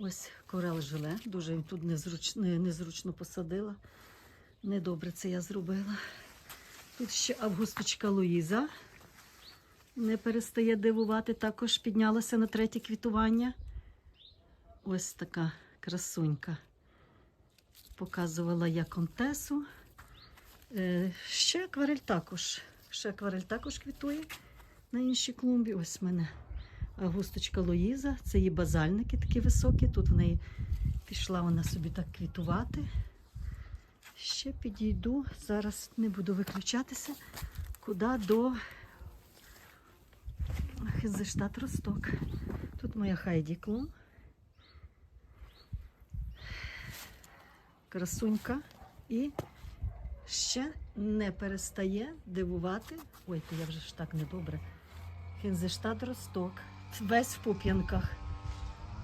Ось корал жиле. Дуже він тут незручно, незручно посадила. Недобре це я зробила. Тут ще Августочка Луїза. Не перестає дивувати. Також піднялася на третє квітування. Ось така красунька. Показувала я контесу. Е, ще акварель також. Ще акварель також квітує на іншій клумбі. Ось мене Августочка Луїза. Це її базальники такі високі. Тут в неї пішла вона собі так квітувати. Ще підійду. Зараз не буду виключатися. Куди до Хизештат Росток. Тут моя Хайді Клум. Красунька. І ще не перестає дивувати. Ой, то я вже ж так недобре. Хінзештат Росток. Весь в пуп'янках.